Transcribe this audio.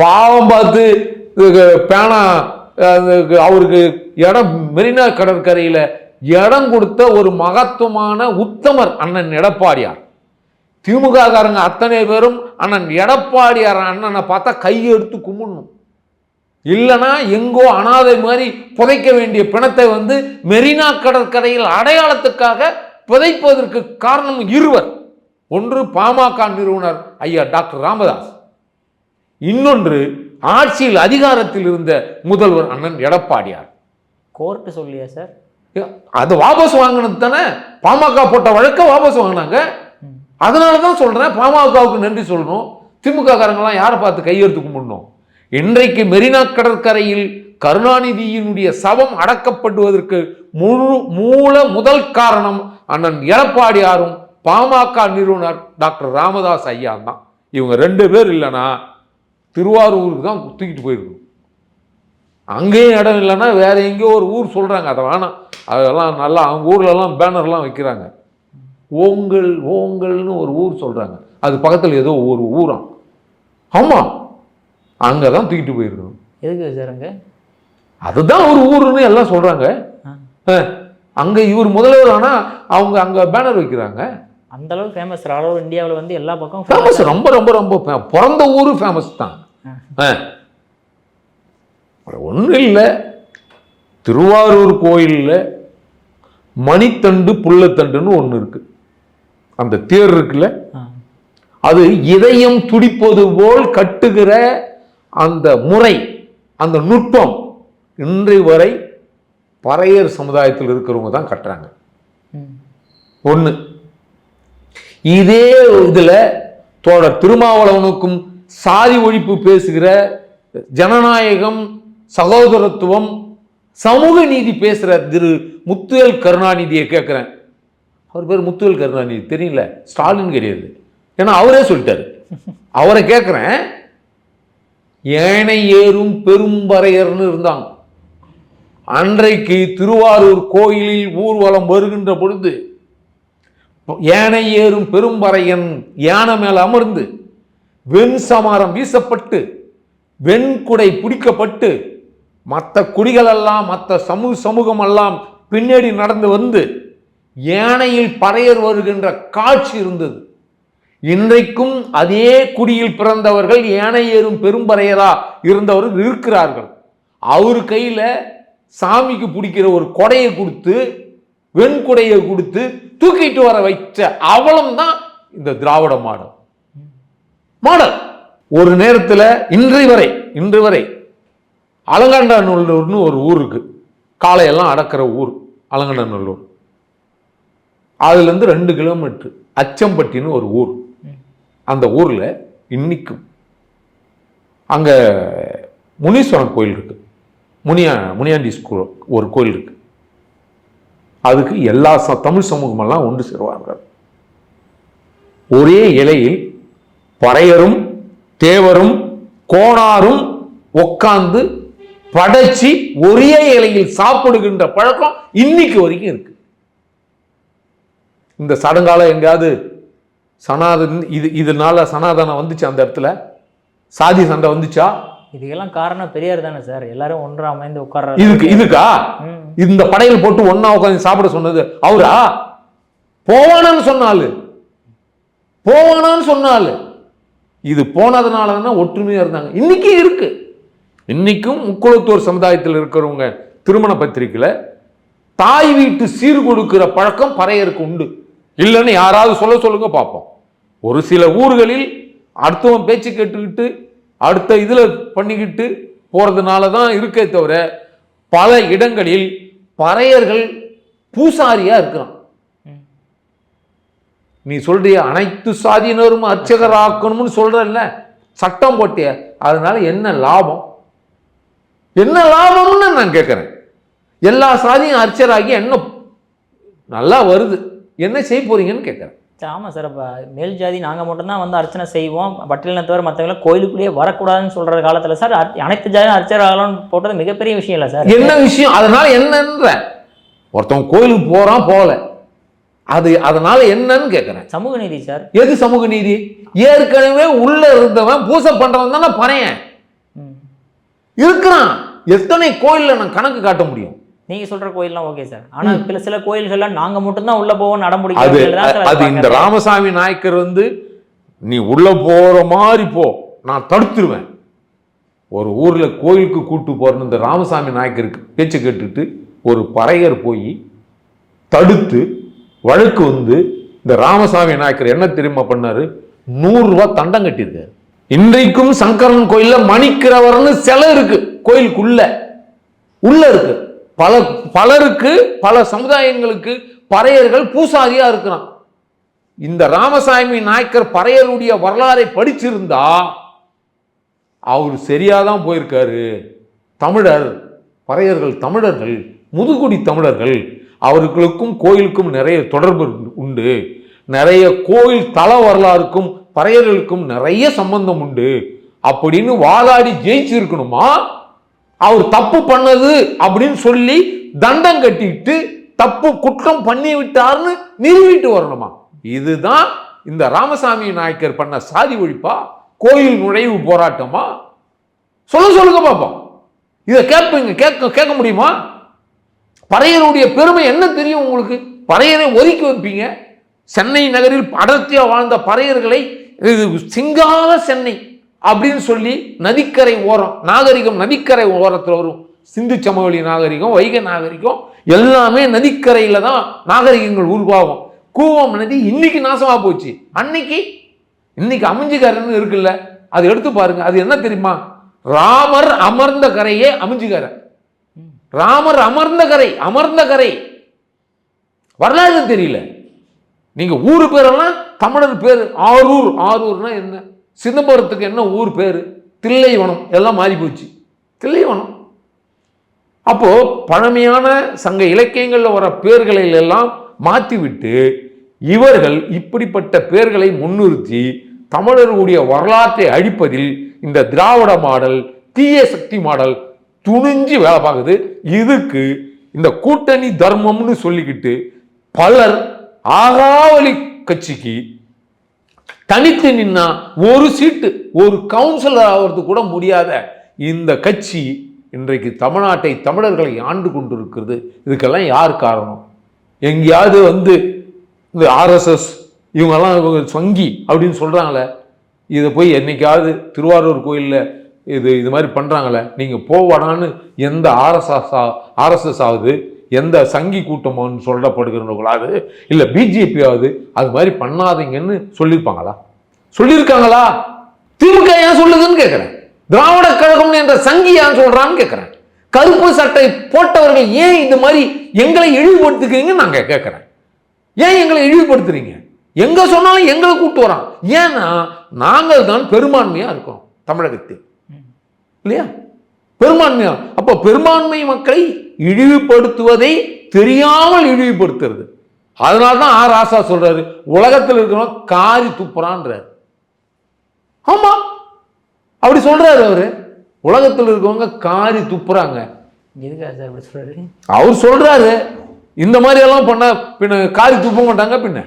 பாவம் பார்த்து பேனா அவருக்கு இடம் மெரினா கடற்கரையில் இடம் கொடுத்த ஒரு மகத்துவமான உத்தமர் அண்ணன் எடப்பாடியார். திமுக காரங்க அத்தனை பேரும் அண்ணன் எடப்பாடியார் அண்ணனை பார்த்தா கையெடுத்து கும்பிடணும். இல்லைன்னா எங்கோ அனாதை மாதிரி புதைக்க வேண்டிய பிணத்தை வந்து மெரினா கடற்கரையில் அடையாளத்துக்காக புதைப்பதற்கு காரணம் இருவர். ஒன்று பாமக நிறுவனர் ஐயா டாக்டர் ராமதாஸ். இன்னொன்று ஆட்சியில் அதிகாரத்தில் இருந்த முதல்வர் அண்ணன் எடப்பாடியார். கோர்ட்டு சொல்லியா சார்? அது வாபஸ் வாங்கினது தானே? பாமக போட்ட வழக்க வாபஸ் வாங்கினாங்க. அதனால தான் சொல்றேன் பாமகவுக்கு நன்றி சொல்லணும். திமுக காரங்களாம் யாரை பார்த்து கையெழுத்து கும்பிடணும்? இன்றைக்கு மெரினா கடற்கரையில் கருணாநிதியினுடைய சவம் அடக்கப்படுவதற்கு முழு மூல முதல் காரணம் அண்ணன் எடப்பாடியாரும் பாமக நிறுவனர் டாக்டர் ராமதாஸ் ஐயா தான் இவங்க ரெண்டு பேர் இல்லைன்னா திருவாரூருக்கு தான் தூக்கிட்டு போயிருக்கணும் அங்கேயும் இடம் இல்லைன்னா வேற எங்கேயோ ஒரு ஊர் சொல்கிறாங்க அதை வேணாம் அதெல்லாம் நல்லா அவங்க ஊர்லலாம் பேனர்லாம் வைக்கிறாங்க. ஓங்கல் ஓங்கல்னு ஒரு ஊர் சொல்கிறாங்க அது பக்கத்தில் ஏதோ ஒரு ஊராம் ஆமாம் அங்கே தான் தூக்கிட்டு போயிருக்கணும் எதுக்கு சார் அங்கே? அதுதான் ஒரு ஊருன்னு எல்லாம் சொல்கிறாங்க. அங்கே இவர் முதல்வர் ஆனால் அவங்க அங்கே பேனர் வைக்கிறாங்க. அந்த அளவுக்கு ஃபேமஸ் ஆல் ஓவர் இந்தியாவில் வந்து எல்லா பக்கம் ஃபேமஸ் ரொம்ப ரொம்ப ரொம்ப பிறந்த ஊர் ஃபேமஸ் தான். ஒன்றும் இல்லை. திருவாரூர் கோயிலில் மணித்தண்டு புள்ளத்தண்டுன்னு ஒன்று இருக்கு. அந்த தேர் இருக்குல்ல. அது இதயம் துடிப்பது போல் கட்டுகிற அந்த முறை அந்த நுட்பம் இன்றை வரை பறையர் சமுதாயத்தில் இருக்கிறவங்க தான் கட்டுறாங்க. ஒன்று இதே இதில் தோழர் திருமாவளவனுக்கும் சாதி ஒழிப்பு பேசுகிற ஜனநாயகம் சகோதரத்துவம் சமூக நீதி பேசுகிற திரு முத்துவேல் கருணாநிதியை கேட்குறேன். அவர் பேர் முத்துவேல் கருணாநிதி தெரியல ஸ்டாலின் கிடையாது. ஏன்னா அவரே சொல்லிட்டாரு. அவரை கேட்குறேன். ஏனை ஏறும் பெரும்பறையர்னு இருந்தாங்க. அன்றைக்கு திருவாரூர் கோயிலில் ஊர்வலம் வருகின்ற பொழுது யானை ஏறும் பெரும்பறையன் யானை மேல் அமர்ந்து வெண் சமாரம் வீசப்பட்டு வெண்குடை பிடிக்கப்பட்டு மற்ற குடிகளெல்லாம் மற்ற சமூக சமூகம் எல்லாம் பின்னாடி நடந்து வந்து யானையில் பறையர் வருகின்ற காட்சி இருந்தது. இன்றைக்கும் அதே குடியில் பிறந்தவர்கள் யானை ஏறும் பெரும்பறையரா இருந்தவர்கள் இருக்கிறார்கள். அவர் கையில் சாமிக்கு பிடிக்கிற ஒரு கொடையை கொடுத்து வெண்குடையை கொடுத்து தூக்கிட்டு வர வைச்ச அவலம் தான் இந்த திராவிட மாடல். மாடல். ஒரு நேரத்தில் இன்று வரை இன்று வரை அலங்காண்டநல்லூர்னு ஒரு ஊர் இருக்கு. காலையெல்லாம் அடக்கிற ஊர் அலங்காண்டநல்லூர் அதுலேருந்து ரெண்டு கிலோமீட்டர் அச்சம்பட்டின்னு ஒரு ஊர். அந்த ஊரில் இன்னைக்கும் அங்கே முனீஸ்வரன் கோயில் இருக்கு. முனியா முனியாண்டி ஸ்கூல் ஒரு கோயில் இருக்கு. அதுக்கு எல்லா ச தமிழ் சமூகமெல்லாம் ஒன்று சேருவாங்க ஒரே இலையில் பறையரும் தேவரும் கோணாரும் உட்கார்ந்து படைச்சி ஒரே இலையில் சாப்பிடுகின்ற பழக்கம் இன்னைக்கு வரைக்கும் இருக்கு. இந்த சடங்கால எங்கேயாவது சனாதன் இது இதனால சனாதனம் வந்துச்சு அந்த இடத்துல. சாதி சண்டை வந்துச்சா? இதுக்கெல்லாம் காரணம் பெரியார் தானே சார். எல்லாரும் ஒன்றா அமைந்து உட்கார்ற இதுக்கு இதுக்கா. இந்த படையல் போட்டு ஒண்ணா உட்காந்து சாப்பிட சொன்னது அவரா? போவானான்னு சொன்னாலு போவானான்னு சொன்னாலு இது போனதுனால தானே ஒற்றுமையா இருந்தாங்க. இன்னைக்கும் இருக்கு. இன்னைக்கும் முக்குளத்தூர் சமுதாயத்தில் இருக்கிறவங்க திருமண பத்திரிக்கையில தாய் வீட்டு சீர் கொடுக்கிற பழக்கம் பறையருக்கு உண்டு. இல்லைன்னு யாராவது சொல்ல சொல்லுங்க பார்ப்போம். ஒரு சில ஊர்களில் அடுத்தவன் பேச்சு கேட்டுக்கிட்டு அடுத்த இதில் பண்ணிக்கிட்டு போகிறதுனால தான் இருக்கே தவிர பல இடங்களில் பறையர்கள் பூசாரியாக இருக்கிறான். நீ சொல்றிய அனைத்து சாதியினரும் அர்ச்சகராக்கணும்னு சொல்றல்ல? சட்டம் போட்டிய. அதனால என்ன லாபம்? என்ன லாபம்னு நான் கேட்குறேன். எல்லா சாதியும் அர்ச்சராகி என்ன நல்லா வருது. என்ன செய்ய போறீங்கன்னு கேட்குறேன். சார், ஆமா சார் அப்போ மேல் ஜாதி நாங்கள் மட்டும்தான் வந்து அர்ச்சனை செய்வோம். பட்டியலினை தவிர மற்றவங்களாம் கோயிலுக்குள்ளேயே வரக்கூடாதுன்னு சொல்கிற காலத்தில் சார் அனைத்து ஜாதியும் அர்ச்சர் ஆகலாம்னு போட்டது மிகப்பெரிய விஷயம் இல்லை சார். என்ன விஷயம்? அதனால என்னன்ற. ஒருத்தன் கோயிலுக்கு போறான் போகல. அது அதனால என்னன்னு கேட்குறேன் சமூக நீதி சார். எது சமூக நீதி? ஏற்கனவே உள்ள இருந்தவன் பூசை பண்றவன் தானே பறையன் இருக்கிறான். எத்தனை கோயில்ல நான் கணக்கு காட்ட முடியும்? நீங்க சொல்ற கோயில்லாம் ஓகே சார் ஆனா சில சில கோயில்கள்லாம் நாங்க மட்டும்தான் உள்ள போவோம் அது நடமுடிக்கும் அது இந்த ராமசாமி நாயக்கர் வந்து நீ உள்ள போற மாதிரி போ நான் தடுத்துருவேன். ஒரு ஊர்ல கோயிலுக்கு கூட்டு போறன்னு இந்த ராமசாமி நாயக்கருக்கு பேச்சு கேட்டுட்டு ஒரு பறையர் போய் தடுத்து வழக்கு வந்து இந்த ராமசாமி நாயக்கர் என்ன தெரியுமா பண்ணாரு? நூறு ரூபாய் தண்டம் கட்டியிருக்காரு. இன்றைக்கும் சங்கரன் கோயில்ல மணிக்கிறவர்னு சிலை இருக்கு. கோயிலுக்குள்ள உள்ள இருக்கு. பல பலருக்கு பல சமுதாயங்களுக்கு பறையர்கள் பூசாரியா இருக்கிறான். இந்த ராமசாமி நாயக்கர் பறையருடைய வரலாறை படிச்சிருந்தா அவர் சரியாக தான் போயிருக்காரு. தமிழர் பறையர்கள் தமிழர்கள் முதுகுடி தமிழர்கள் அவர்களுக்கும் கோயிலுக்கும் நிறைய தொடர்பு உண்டு. நிறைய கோயில் தல வரலாறுக்கும் பறையர்களுக்கும் நிறைய சம்பந்தம் உண்டு. அப்படின்னு வாதாடி ஜெயிச்சிருக்கணுமா? அவர் தப்பு பண்ணது அப்படின்னு சொல்லி தண்டம் கட்டிட்டு தப்பு குற்றம் பண்ணி விட்டார்னு நிறுவிட்டு வரணுமா? இதுதான் இந்த ராமசாமி நாயக்கர் பண்ண சாதி ஒழிப்பா? கோயில் நுழைவு போராட்டமா? சொல்ல சொல்லுங்க பாப்போம். இதை கேட்பீங்க கேட்க கேட்க முடியுமா? பறையருடைய பெருமை என்ன தெரியும் உங்களுக்கு? பறையரை ஒதுக்கி வைப்பீங்க. சென்னை நகரில் அடர்த்தியாக வாழ்ந்த பறையர்களை இது சிங்கால சென்னை. அப்படின்னு சொல்லி நதிக்கரை ஓரம் நாகரிகம் நதிக்கரை ஓரத்தில் வரும். சிந்து சமவெளி நாகரிகம் வைகை நாகரிகம் எல்லாமே நதிக்கரையில் தான் நாகரிகங்கள் உருவாகும். கூவம் நதி இன்னைக்கு நாசமாக போச்சு. அன்னைக்கு இன்னைக்கு அமைஞ்சிக்காரன்னு இருக்குல்ல அது எடுத்து பாருங்க. அது என்ன தெரியுமா? ராமர் அமர்ந்த கரையே அமைஞ்சிக்காரன் ராமர் அமர்ந்த கரை அமர்ந்த கரை. வரலாறு தெரியல. நீங்க ஊர் பேரெல்லாம் தமிழர் பேர். ஆரூர் ஆரூர்னா என்ன? சிதம்பரத்துக்கு என்ன ஊர் பேர்? தில்லைவனம். எல்லாம் மாறி போச்சு. தில்லைவனம். அப்போது பழமையான சங்க இலக்கியங்களில் வர பேர்களை எல்லாம் மாற்றிவிட்டு இவர்கள் இப்படிப்பட்ட பேர்களை முன்னிறுத்தி தமிழர்களுடைய வரலாற்றை அழிப்பதில் இந்த திராவிட மாடல் தீய சக்தி மாடல் துணிஞ்சு வேலை பார்க்குது. இதுக்கு இந்த கூட்டணி தர்மம்னு சொல்லிக்கிட்டு பலர் ஆகாவலி கட்சிக்கு தனித்து நின்னா ஒரு சீட்டு ஒரு கவுன்சிலர் ஆகிறது கூட முடியாத இந்த கட்சி இன்றைக்கு தமிழ்நாட்டை தமிழர்களை ஆண்டு கொண்டிருக்கிறது. இதுக்கெல்லாம் யார் காரணம்? எங்கேயாவது வந்து இந்த ஆர்எஸ்எஸ் இவங்கெல்லாம் இவங்க அப்படின்னு சொல்கிறாங்களே இதை போய் என்னைக்காவது திருவாரூர் கோயிலில் இது இது மாதிரி பண்ணுறாங்களே நீங்கள் போவாடான்னு எந்த ஆர்எஸ்எஸ் ஆர்எஸ்எஸ் ஆகுது? எந்த சங்கி கூட்டமோன்னு சொல்லப்படுகிறவங்களாவது இல்லை பிஜேபி ஆகுது அது மாதிரி பண்ணாதீங்கன்னு சொல்லியிருப்பாங்களா? சொல்லியிருக்காங்களா? திமுக ஏன் சொல்லுதுன்னு கேட்குறேன் திராவிட கழகம் என்ற சங்கி ஏன் சொல்கிறான்னு கேட்குறேன் கருப்பு சட்டை போட்டவர்கள் ஏன் இந்த மாதிரி எங்களை இழிவுபடுத்துக்கிறீங்கன்னு நாங்கள் கேட்குறேன் ஏன் எங்களை இழிவுபடுத்துறீங்க? எங்கே சொன்னாலும் எங்களை கூட்டு வரான். ஏன்னா நாங்கள் தான் பெரும்பான்மையாக இருக்கோம் தமிழகத்தில். இல்லையா? பெரும்பான்மையாக அப்போ பெரும்பான்மை மக்களை இழிவுபடுத்துவதை தெரியாமல் இழிவுபடுத்துறது. அதனால தான் ஆர் ஆசா சொல்றாரு உலகத்தில் இருக்கிறவங்க காரி துப்புறான்றாரு. ஆமா அப்படி சொல்றாரு அவரு. உலகத்தில் இருக்கவங்க காரி துப்புறாங்க. அவர் சொல்றாரு இந்த மாதிரி எல்லாம் பண்ணா பின்ன காரி துப்ப மாட்டாங்க பின்ன.